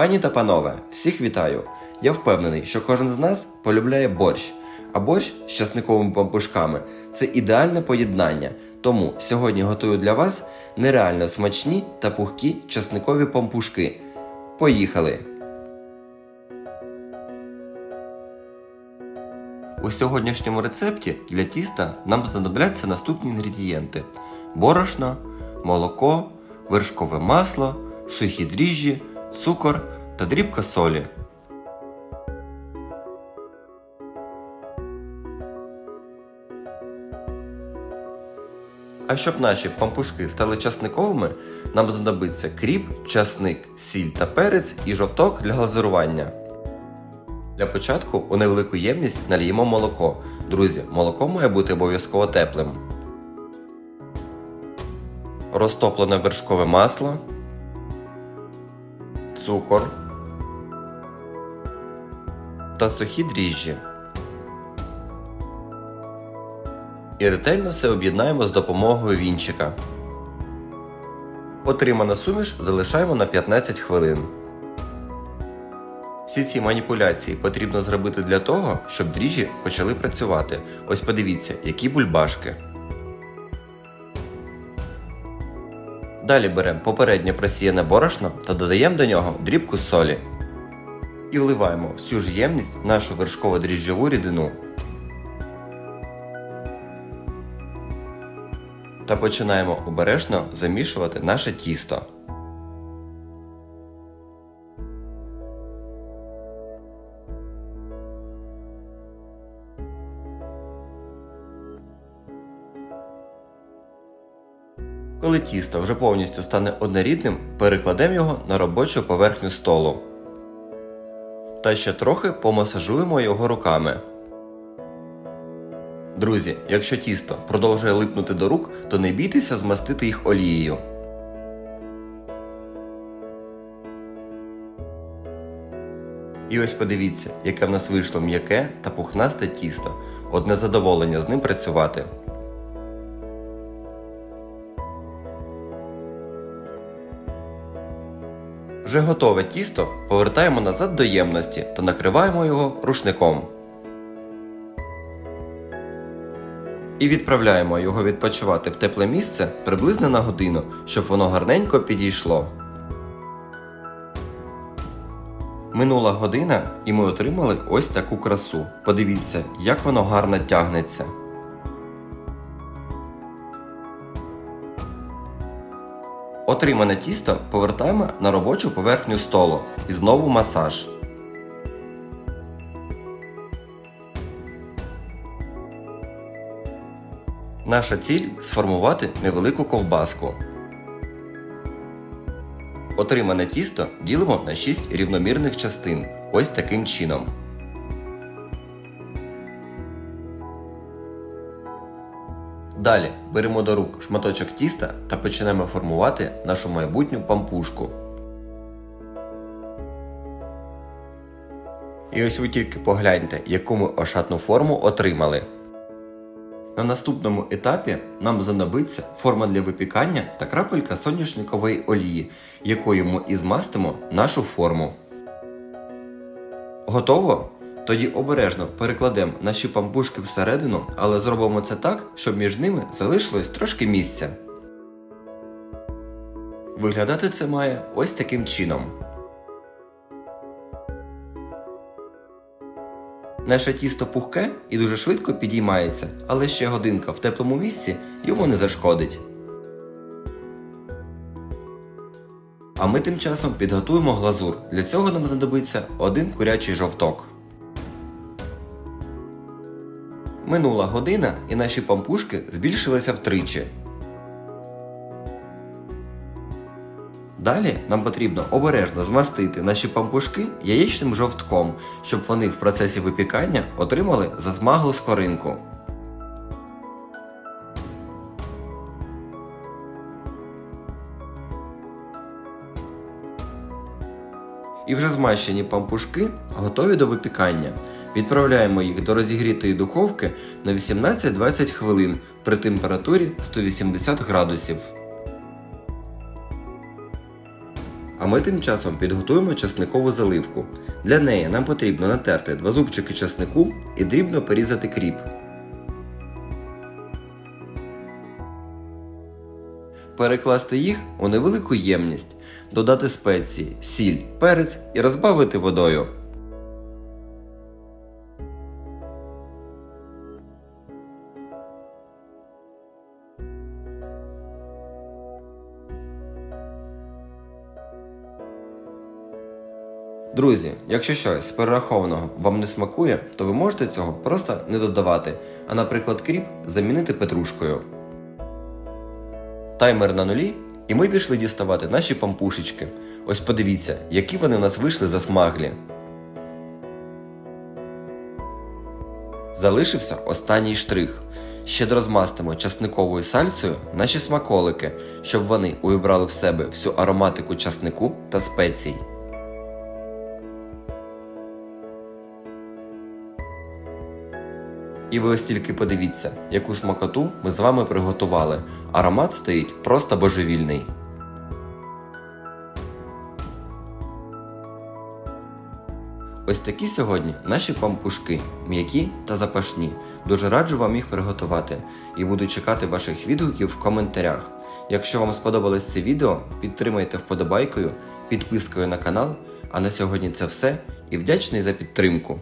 Пані та панове, всіх вітаю! Я впевнений, що кожен з нас полюбляє борщ. А борщ з часниковими пампушками це ідеальне поєднання. Тому сьогодні готую для вас нереально смачні та пухкі часникові пампушки. Поїхали! У сьогоднішньому рецепті для тіста нам знадобляться наступні інгредієнти: борошно, молоко, вершкове масло, сухі дріжджі, цукор та дрібка солі. А щоб наші пампушки стали часниковими, нам знадобиться кріп, часник, сіль та перець і жовток для глазурування. Для початку у невелику ємність наліємо молоко. Друзі, молоко має бути обов'язково теплим. Розтоплене вершкове масло, цукор та сухі дріжджі. І ретельно все об'єднаємо з допомогою вінчика. Отриману суміш залишаємо на 15 хвилин. Всі ці маніпуляції потрібно зробити для того, щоб дріжджі почали працювати. Ось подивіться, які бульбашки. Далі беремо попередньо просіяне борошно та додаємо до нього дрібку солі. І вливаємо в цю ж ємність нашу вершково дріжджову рідину. Та починаємо обережно замішувати наше тісто. Коли тісто вже повністю стане однорідним, перекладемо його на робочу поверхню столу. Та ще трохи помасажуємо його руками. Друзі, якщо тісто продовжує липнути до рук, то не бійтеся змастити їх олією. І ось подивіться, яке в нас вийшло м'яке та пухнасте тісто. Одне задоволення з ним працювати. Вже готове тісто повертаємо назад до ємності та накриваємо його рушником. І відправляємо його відпочивати в тепле місце приблизно на годину, щоб воно гарненько підійшло. Минула година і ми отримали ось таку красу. Подивіться, як воно гарно тягнеться. Отримане тісто повертаємо на робочу поверхню столу і знову масаж. Наша ціль сформувати невелику ковбаску. Отримане тісто ділимо на 6 рівномірних частин. Ось таким чином. Далі беремо до рук шматочок тіста та починаємо формувати нашу майбутню пампушку. І ось ви тільки погляньте, яку ми ошатну форму отримали. На наступному етапі нам знадобиться форма для випікання та крапелька соняшникової олії, якою ми і змастимо нашу форму. Готово? Тоді обережно перекладемо наші пампушки всередину, але зробимо це так, щоб між ними залишилось трошки місця. Виглядати це має ось таким чином. Наше тісто пухке і дуже швидко підіймається, але ще годинка в теплому місці йому не зашкодить. А ми тим часом підготуємо глазур. Для цього нам знадобиться один курячий жовток. Минула година і наші пампушки збільшилися втричі. Далі нам потрібно обережно змастити наші пампушки яєчним жовтком, щоб вони в процесі випікання отримали засмаглу скоринку. І вже змащені пампушки готові до випікання. Відправляємо їх до розігрітої духовки на 18-20 хвилин при температурі 180 градусів. А ми тим часом підготуємо часникову заливку. Для неї нам потрібно натерти два зубчики часнику і дрібно порізати кріп. Перекласти їх у невелику ємність, додати спеції, сіль, перець і розбавити водою. Друзі, якщо щось з перерахованого вам не смакує, то ви можете цього просто не додавати, а, наприклад, кріп замінити петрушкою. Таймер на нулі, і ми пішли діставати наші пампушечки. Ось подивіться, які вони у нас вийшли засмаглі. Залишився останній штрих. Ще розмастимо часниковою сальсою наші смаколики, щоб вони увібрали в себе всю ароматику часнику та спецій. І ви ось тільки подивіться, яку смакоту ми з вами приготували. Аромат стоїть просто божевільний. Ось такі сьогодні наші пампушки, м'які та запашні. Дуже раджу вам їх приготувати і буду чекати ваших відгуків в коментарях. Якщо вам сподобалось це відео, підтримайте вподобайкою, підпискою на канал. А на сьогодні це все і вдячний за підтримку.